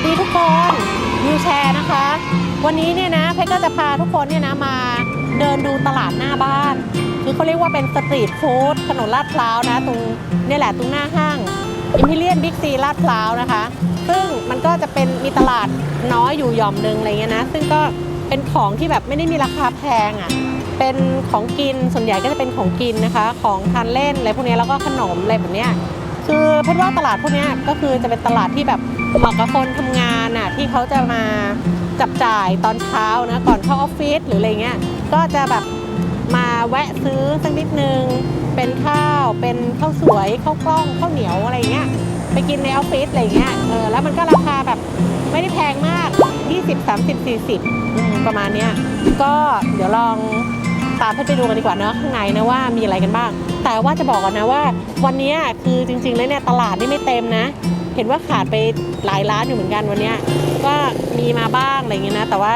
วัสดีทุกคนวิวแชร์นะคะ วันนี้เนี่ยนะเพชรก็จะพาทุกคนเนี่ยนะมาเดินดูตลาดหน้าบ้าน คือเขาเรียกว่าเป็นสตรีทฟู้ดถนนลาดพร้าวนะ ตรงนี่แหละตรงหน้าห้างอิมพีเรียนบิ๊กซีลาดพร้าวนะคะ ซึ่งมันก็จะเป็นมีตลาดน้อยอยู่หย่อมหนึ่งอะไรเงี้ยนะ ซึ่งก็เป็นของที่แบบไม่ได้มีราคาแพงอะเป็นของกินส่วนใหญ่ก็จะเป็นของกินนะคะ ของทานเล่นอะไรพวกนี้แล้วก็ขนมอะไรแบบเนี้ย คือเพชรว่าตลาดพวกนี้ก็คือจะเป็นตลาดที่แบบเหมาะกับคนทำงานน่ะที่เขาจะมาจับจ่ายตอนเช้านะก่อนเข้าออฟฟิศหรืออะไรเงี้ยก็จะแบบมาแวะซื้อสักนิดนึง เป็นข้าวเป็นข้าวสวยข้าวกล้องข้าวเหนียวอะไรเงี้ยไปกินในออฟฟิศอะไรเงี้ยเออแล้วมันก็ราคาแบบไม่ได้แพงมาก 20 30 40อืมประมาณเนี้ยก็เดี๋ยวลอง ตามเพชรไปดูกันดีกว่าเนาะข้างในนะว่ามีอะไรกันบ้าง แต่ว่าจะบอกก่อนนะว่า วันนี้คือจริงๆแล้วเนี่ยตลาดนี่ไม่เต็มนะ เห็นว่าขาดไปหลายร้านอยู่เหมือนกันวันนี้ก็มีมาบ้างอะไรเงี้ยนะ แต่ว่า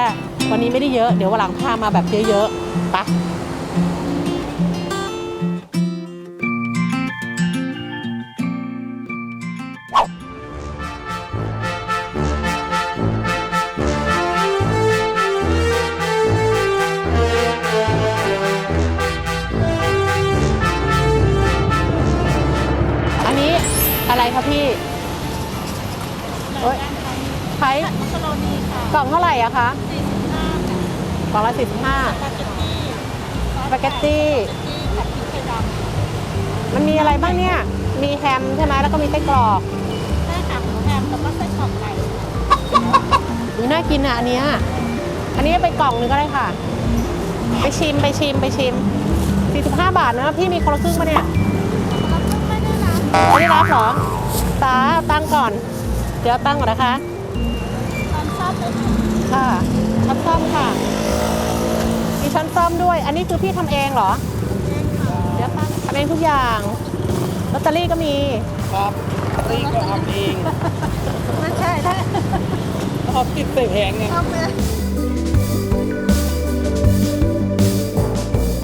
วันนี้ไม่ได้เยอะเดี๋ยววันหลังพามาแบบเยอะๆไปะ คะพี่เอ้ยไข่มักกะโรนีค่ะกล่องเท่าไหร่อะคะ45ค่ะกล่องละสิบห้าสปาเกตตี้สปาเกตตี้ที่ผัดพริกไทยดำมันมีอะไรบ้างเนี่ย มีแฮมใช่ไหมแล้วก็มีไส้กรอกใช่ค่ะหมูแฮมแล้วก็ไส้กรอกไก่อุ๊ยน่ากินอะอันเนี้ยอันนี้ไปกล่องหนึงก็ได้ค่ะ ไปชิมไปชิมไปชิม 45 บาทนะพี่มีคนละครึ่งมาเนี่ยแล้วก็ไม่ได้รับไม่ได้รับเหรอ ตาเอาตั้งก่อน เดี๋ยวเอาตั้งก่อนนะคะตอนชอบเลยค่ะค่ะช้อนส้อมค่ะ มีช้อนส้อมด้วย อันนี้คือพี่ทำเองเหรอเดี๋ยวตั้งทำเองทุกอย่างลอตเตอรี่ก็มีครับนี่ก็ทำเองไม่ใช่ถ้าเอาติดใส่แผงไงชอบเลย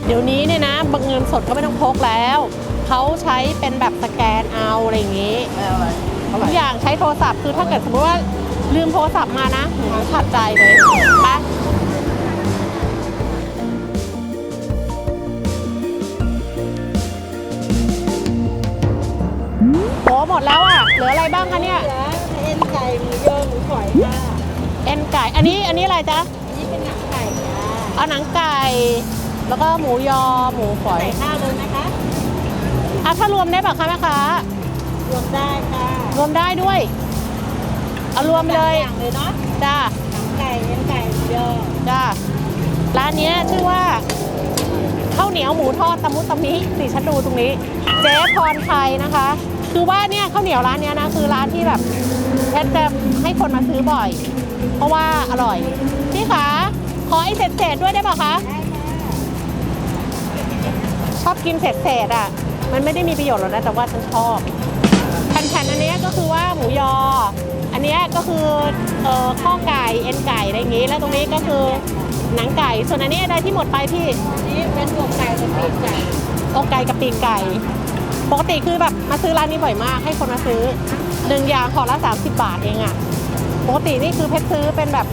เดี๋ยวนี้เนี่ยนะบางเงินสดก็ไม่ต้องพกแล้ว เขาใช้เป็นแบบสแกน เอาอะไรอย่างนี้อะไรเท่าไหทุร่กอย่างใช้โทรศัพท์คือถ้าเกิดสมมติว่าลืมโทรศัพท์มานะหนูขาดใจเลยไปโหหมดแล้วอะ เหลืออะไรบ้างคะเนี่ยเหลือเอ็นไก่หมูยอหมูฝอยค่ะเอ็นไก่ อันนี้อันนี้อะไรจ๊ะ อันนี้เป็นหนังไก่ค่ะเอาหนังไก่ แล้วก็หมูยอหมูฝอย ใส่ข้าวเลยนะคะ อะถ้ารวมได้ปะคะแม่ค้ารวมได้ค่ะรวมได้ด้วยเอารวมเลยสามอย่างเลยเนาะจ้าหนังไก่เอ็นไก่หมูยอจ้าร้านเนี้ยชื่อว่าข้าวเหนียวหมูทอดตะมุตะมิสิฉันดูตรงนี้ เจ๊พรไทยนะคะ คือว่าเนี่ยข้าวเหนียวร้านเนี้ยนะคือร้านที่แบบแพทย์จะให้คนมาซื้อบ่อย เพราะว่าอร่อยพี่คะขอไอ้เศษเศษๆด้วยได้ป่ะคะได้ค่ะชอบกินเศษเศษๆอะ มันไม่ได้มีประโยชน์หรอกนะแต่ว่าฉันชอบแผ่นๆอันเนี้ยก็คือว่าหมูยอ อันเนี้ยก็คือเอ่อข้อไก่เอ็นไก่อะไรอย่างงี้ แล้วตรงนี้ก็คือหนังไก่ ส่วนอันนี้อะไรที่หมดไปพี่อันนี้เป็นหัวไก่กับปีกไก่อกไก่กับปีกไก่ ปกติคือแบบมาซื้อร้านนี้บ่อยมากให้คนมาซื้อหนึ่งอย่างห่อละ30 บาทเองอะปกตินี่คือเพชรซื้อเป็นแบบ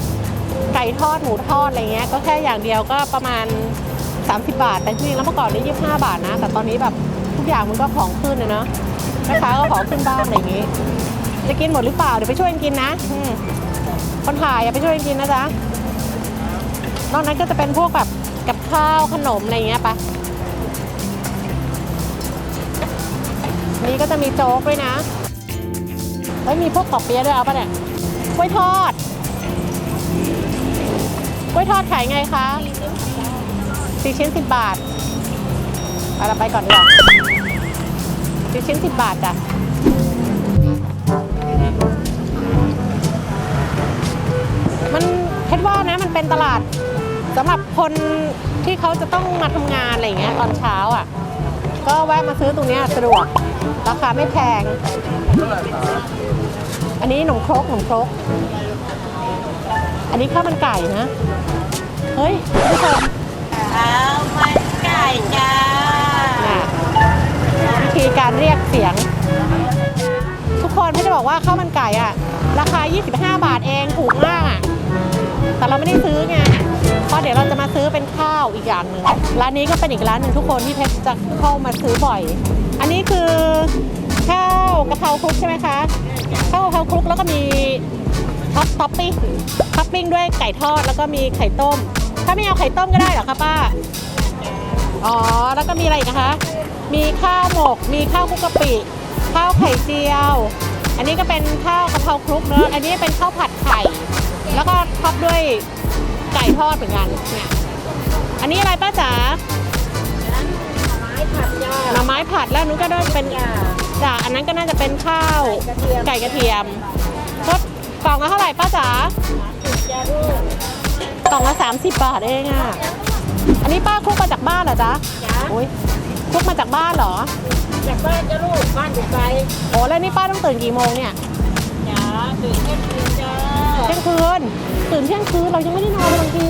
ไก่ทอดหมูทอดอะไรเงี้ยก็แค่อย่างเดียวก็ประมาณ 30 บาท แต่จริงๆแล้วเมื่อก่อนนี่25 บาทนะ แต่ตอนนี้แบบทุ กอย่างมันก็ของขึ้นนะเนาะแม่ค้าก็ของขึ้นบ้างอะไรอย่างงี้ จะกินหมดหรือเปล่าเดี๋ยวไปช่วยกันกินนะอืมคนถ่ายอย่าไปช่วยกันกินนะจ๊ะนอกนั้นก็จะเป็นพวกแบบกับข้าวขนมอะไรอย่างเงี้ยปะนี่ก็จะมีโจ๊กด้วยนะเฮ้ยมีพวกขอบเปี๊ยะด้วยเอาปะเนี่ยกล้วยทอดกล้วยทอดขายไงคะสี่ชิ้นสิบบาท เราไปก่อนดีกว่าสี่ชิ้นสิบบาทจ้ะมันเพชรว่านะมันเป็นตลาดสำหรับคนที่เขาจะต้องมาทำงานอะไรอย่างเงี้ยตอนเช้าอะ ก็แวะมาซื้อตรงเนี้ยสะดวก ราคาไม่แพง อันนี้หนมครกหนมครก อันนี้ข้าวมันไก่นะ เฮ้ยคุณผู้ชม รเรียกเสียงทุกคนพี่จะบอกว่าข้าวมันไก่อะราคา 25 บาทเองถูกมากอะแต่เราไม่ได้ซื้อไงเพราะเดี๋ยวเราจะมาซื้อเป็นข้าวอีกอย่างหนึ่งร้านนี้ก็เป็นอีกร้านหนึ่งทุกคนที่เพชรจะเข้ามาซื้อบ่อย อันนี้คือข้าวกะเพราคลุกใช่ไหมคะข้าวกะเพราคลุกแล้วก็มีท็อปท็อปปิ้งท็อปปิ้งด้วยไก่ทอดแล้วก็มีไข่ต้ม ถ้าไม่เอาไข่ต้มก็ได้เหรอคะป้าอ๋อแล้วก็มีอะไรอีกนะคะ มีข้าวหมก มีข้าวคุกกะปิ ข้าวไข่เจียว อันนี้ก็เป็นข้าวกะเพราคลุกเนอะอันนี้เป็นข้าวผัดไข่ แล้วก็ท็อปด้วยไก่ทอดเหมือนกันเนี่ยอันนี้อะไรป้าจ๋าไม้ผัดยาหน่อไม้ผัดแล้วนู้นก็ได้เป็นจ้ะอันนั้นก็น่าจะเป็นข้าวกระเทียมไก่กระเทียมก็กล่องละเท่าไหร่ป้าจ๋ายาลูกกล่องละ30 บาทเองอะ อันนี้ป้าคลุกมาจากบ้านเหรอจ๊ะจ้าโอ้ยคลุกมาจากบ้านเหรอ จากบ้านจะลูกบ้านอยู่ไกลโอ้แล้วนี่ป้าต้องตื่นกี่โมงเนี่ยจ้าตื่นเที่ยงคืนจ้าเที่ยงคืนตื่นเที่ยงคืนเรายังไม่ได้นอนเลยบางที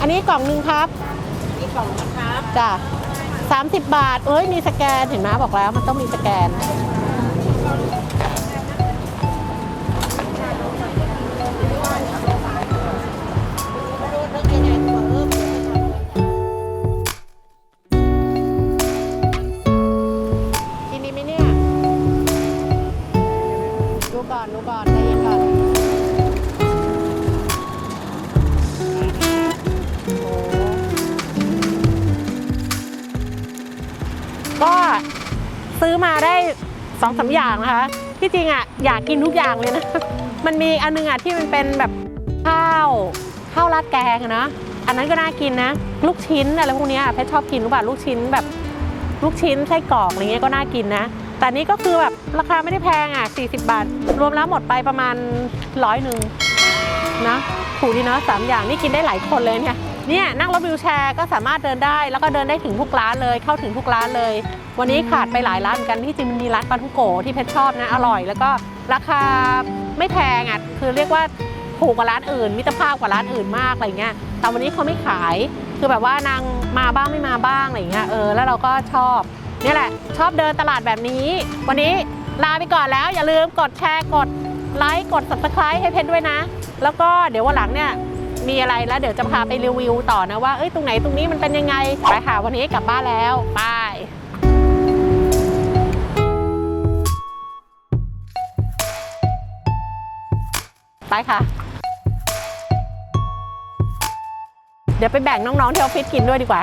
อันนี้กล่องหนึ่งครับนี่กล่องนะครับจ้ะ30 บาท เอ้ยมีสแกนเห็นไหมบอกแล้วมันต้องมีสแกน ก็ซื้อมาได้สองสามอย่างนะคะ ที่จริงอะอยากกินทุกอย่างเลยนะ มันมีอันนึงอะที่มันเป็นแบบข้าวข้าวราดแกงอะนะอันนั้นก็น่ากินนะ ลูกชิ้นอะไรพวกนี้เพชรชอบกินรู้ป่ะลูกชิ้นแบบลูกชิ้นไส้กรอกอะไรเงี้ยก็น่ากินนะ แต่นี่ก็คือแบบราคาไม่ได้แพงอะ 40 บาท รวมแล้วหมดไปประมาณร้อยหนึ่งนะถูกดีเนาะสามอย่างนี่กินได้หลายคนเลยเนี่ย เนี่ยนั่งรถวิวแชร์ก็สามารถเดินได้ แล้วก็เดินได้ถึงทุกร้านเลยเข้าถึงทุกร้านเลย วันนี้ขาดไปหลายร้านเหมือนกันที่จริงมันมีร้านปลาทุกโกที่เพชรชอบนะอร่อย แล้วก็ราคาไม่แพงอะคือเรียกว่าถูกกว่าร้านอื่นมิตรภาพกว่าร้านอื่นมากอะไรเงี้ยแต่วันนี้เขาไม่ขายคือแบบว่านางมาบ้างไม่มาบ้างอะไรเงี้ยเออแล้วเราก็ชอบนี่แหละ ชอบเดินตลาดแบบนี้ วันนี้ลาไปก่อนแล้วอย่าลืมกดแชร์กดไลค์กด subscribe ให้เพชรด้วยนะ แล้วก็เดี๋ยววันหลังเนี่ย มีอะไรแล้วเดี๋ยวจะพาไปรีวิวต่อนะว่าเอ้ยตรงไหนตรงนี้มันเป็นยังไงไปค่ะวันนี้กลับบ้านแล้วไปไปค่ะ เดี๋ยวไปแบ่งน้องๆที่ออฟฟิศกินด้วยดีกว่า